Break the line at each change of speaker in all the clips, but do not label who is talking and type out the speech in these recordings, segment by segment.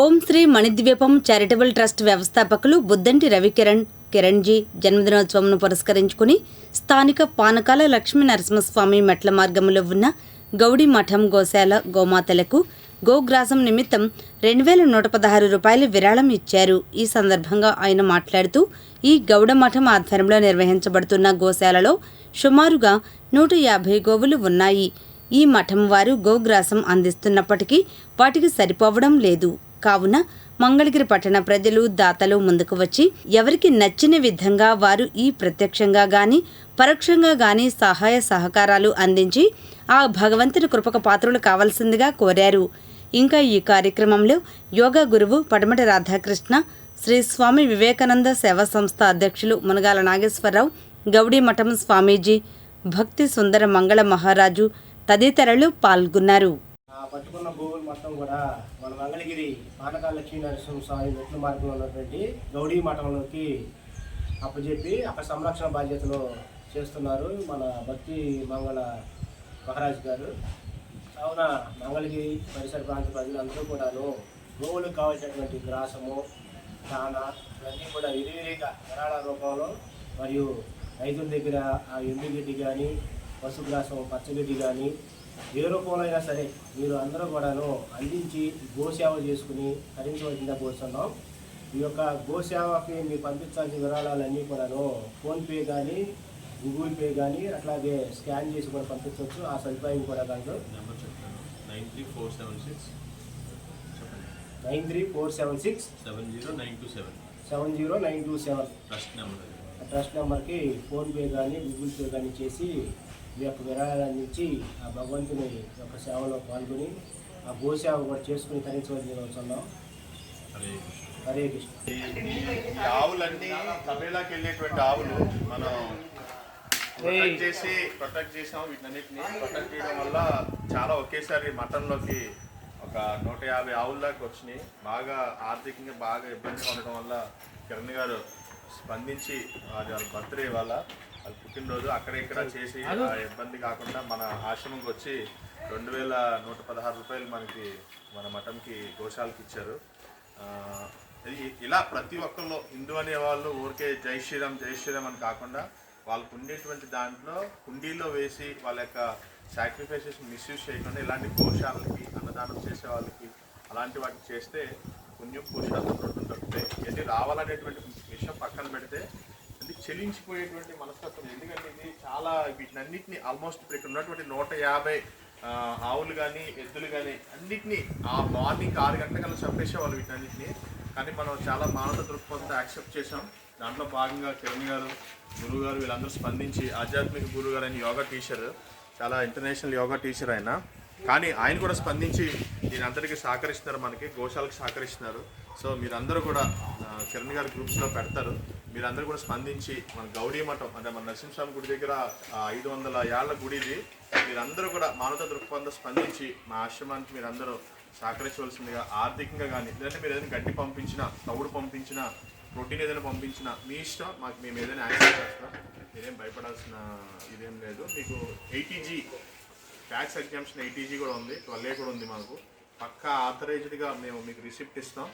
ఓం Shri Manidweepam charitable trust వ్యవస్థాపకులు బుద్దంటి రవికిరణ్ కిరణ్జీ జన్మదినోత్సవంను పురస్కరించుకుని స్థానిక పానకాల లక్ష్మీ నరసింహస్వామి మెట్ల మార్గంలో ఉన్న గౌడి మఠం గోశాల గోమాతలకు గోగ్రాసం నిమిత్తం రెండు వేల నూట పదహారు రూపాయలు విరాళం ఇచ్చారు. ఈ సందర్భంగా ఆయన మాట్లాడుతూ ఈ గౌడ మఠం ఆధ్వర్యంలో నిర్వహించబడుతున్న గోశాలలో సుమారుగా నూట యాభై గోవులు ఉన్నాయి. ఈ మఠం వారు గోగ్రాసం అందిస్తున్నప్పటికీ వాటికి సరిపోవడం లేదు. కావున మంగళగిరి పట్టణ ప్రజలు దాతలు ముందుకు వచ్చి ఎవరికి నచ్చిన విధంగా వారు ఈ ప్రత్యక్షంగా గాని పరోక్షంగా గాని సహాయ సహకారాలు అందించి ఆ భగవంతుని కృపక పాత్రలు కావాల్సిందిగా కోరారు. ఇంకా ఈ కార్యక్రమంలో యోగా గురువు పడమటి రాధాకృష్ణ శ్రీ స్వామి వివేకానంద సేవా సంస్థ అధ్యక్షులు మునగాల నాగేశ్వరరావు గౌడీ మఠం స్వామీజీ భక్తి సుందర మంగళ మహారాజు తదితరులు పాల్గొన్నారు.
ఉన్న భూములు మొత్తం కూడా మన మంగళగిరి పానకాల లక్ష్మీ నరసింహ స్వామి మెట్ల మార్గంలో ఉన్నటువంటి గౌడీ మఠంలోకి అప్పచెప్పి అక్కడ సంరక్షణ బాధ్యతలు చేస్తున్నారు మన భక్తి మంగళ మహారాజ్ గారు. కావున మంగళగిరి పరిసర ప్రాంత ప్రజలందరూ కూడాను గోవులకు కావాల్సినటువంటి గ్రాసము దానా ఇవన్నీ కూడా విరివిరిగా విరాళ రూపంలో మరియు రైతుల దగ్గర ఆ ఎండుగడ్డి కానీ పశుగ్రాసం పచ్చగడ్డి కానీ ఏ రూపంలో అయినా సరే మీరు అందరూ కూడాను అందించి గోసేవ చేసుకుని తరించవలసిందిగా కోరుతున్నాం ఈ యొక్క గోసేవకి మీరు పంపించాల్సిన విరాళాలన్నీ కూడాను ఫోన్పే కానీ గూగుల్ పే కానీ అట్లాగే స్కాన్ చేసి కూడా పంపించవచ్చు. ఆ సదుపాయం కూడా దాంట్లో.
నెంబర్ చెప్తాను. Nine three four seven six.
Nine three four seven six.
Seven zero nine two seven.
Seven zero nine two seven.
Trust number
trust నెంబర్కి ఫోన్పే కానీ గూగుల్ పే కానీ చేసి మీ యొక్క విరాళాన్ని ఇచ్చి ఆ భగవంతుని యొక్క సేవలో పాల్గొని ఆ గోసేవ కూడా చేసుకుని తరించవలసి వస్తున్నాం
హరే
కృష్ణ.
ఈ ఆవులన్నీ తమిళనాకి వెళ్ళేటువంటి ఆవులు మనం ప్రొటెక్ట్ చేసి ప్రొటెక్ట్ చేసాం వీటన్నిటిని ప్రొటెక్ట్ చేయడం వల్ల చాలా ఒకేసారి మటన్లోకి ఒక నూట యాభై ఆవుల దాకా వచ్చినాయి. బాగా ఆర్థికంగా బాగా ఇబ్బందిగా ఉండడం వల్ల కిరణ్ గారు స్పందించి వాళ్ళ బర్త్డే వల్ల వాళ్ళ పుట్టినరోజు అక్కడ ఇక్కడ చేసి ఇబ్బంది కాకుండా మన ఆశ్రమంకి వచ్చి రెండు వేల నూట పదహారు రూపాయలు మనకి మన మటన్కి గోశాలకి ఇచ్చారు. ఇలా ప్రతి ఒక్కళ్ళు హిందూ అనే వాళ్ళు ఊరికే జై శ్రీరామ్ జై శ్రీరామ్ అని కాకుండా వాళ్ళకు ఉండేటువంటి దాంట్లో కుండీలో వేసి వాళ్ళ యొక్క సాక్రిఫైసెస్ మిస్యూజ్ చేయకుండా ఇలాంటి గోశాలకి అన్నదానం చేసే వాళ్ళకి అలాంటి వాటికి చేస్తే పుణ్యం పురుషార్థం రెండు దొరుకుతాయి రావాలనేటువంటి విషయం పక్కన పెడితే చెలించిపోయేటువంటి మనస్తత్వం. ఎందుకంటే ఇది చాలా వీటినన్నిటిని ఆల్మోస్ట్ ఇప్పుడు ఇక్కడ ఉన్నటువంటి నూట యాభై ఆవులు కానీ ఎద్దులు కానీ అన్నిటినీ ఆ మార్నింగ్ ఆరు గంటలకల్లా చంపేసేవాళ్ళు వీటన్నిటిని. కానీ మనం చాలా మానవ దృక్పథంతో యాక్సెప్ట్ చేసాం దాంట్లో భాగంగా కిరణ్ గారు గురువు గారు వీళ్ళందరూ స్పందించి ఆధ్యాత్మిక గురువు గారు అయిన యోగా టీచర్ చాలా ఇంటర్నేషనల్ యోగా టీచర్ ఆయన. కానీ ఆయన కూడా స్పందించి దీని అందరికీ సహకరిస్తున్నారు మనకి గోశాలకు సహకరిస్తున్నారు. సో మీరందరూ కూడా కిరణ్ గారి గ్రూప్స్లో పెడతారు. మీరందరూ కూడా స్పందించి మన గౌడీ మఠం అంటే మన నరసింహస్వామి గుడి దగ్గర ఐదు వందల ఏళ్ళ గుడి ఇది. మీరందరూ కూడా మానవత దృక్పథంతో స్పందించి మా ఆశ్రమానికి మీరందరూ సహకరించవలసిందిగా ఆర్థికంగా కానీ లేదంటే మీరు ఏదైనా గడ్డి పంపించినా తవుడు పంపించినా ప్రోటీన్ ఏదైనా పంపించినా మీ ఇష్టం. మాకు మేము ఏదైనా యాక్సెస్ చేస్తాం. మీరేం భయపడాల్సిన ఇదేం లేదు. మీకు ఎయిటీజీ ట్యాక్స్ ఎగ్జామ్షన్ ఎయిటీజీ కూడా ఉంది. ట్వెల్వ్ ఏ కూడా ఉంది మాకు. పక్కా ఆథరైజ్డ్గా మేము మీకు రిసిప్ట్ ఇస్తాం.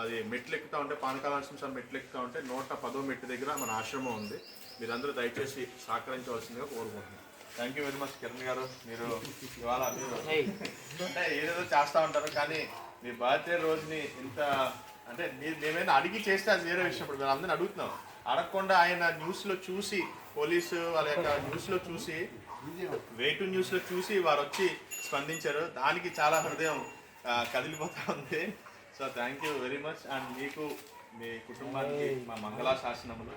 అది మెట్లు ఎక్కుతా ఉంటే పానకాలాల్సిన సార్ మెట్లు ఎక్కుతా ఉంటే నూట పదో మెట్టు దగ్గర మన ఆశ్రమం ఉంది. మీరందరూ దయచేసి సహకరించవలసిందిగా కోరుకుంటున్నాం. Thank you very much Kiran garu. మీరు ఇవాళ మీరు అంటే ఏదేదో చేస్తూ ఉంటారు కానీ మీ బర్త్డే రోజుని ఇంత అంటే మీరు మేమైనా అడిగి చేస్తే అది వేరే విషయం ఇప్పుడు మేము అందరిని అడుగుతున్నాం. అడగకుండా ఆయన న్యూస్లో చూసి పోలీసు వాళ్ళ యొక్క న్యూస్లో చూసి వే టు న్యూస్లో చూసి వారు వచ్చి స్పందించారు. దానికి చాలా హృదయం కదిలిపోతా ఉంది. So thank you very much and మీకు మీ కుటుంబానికి మా మంగళా శాసనములు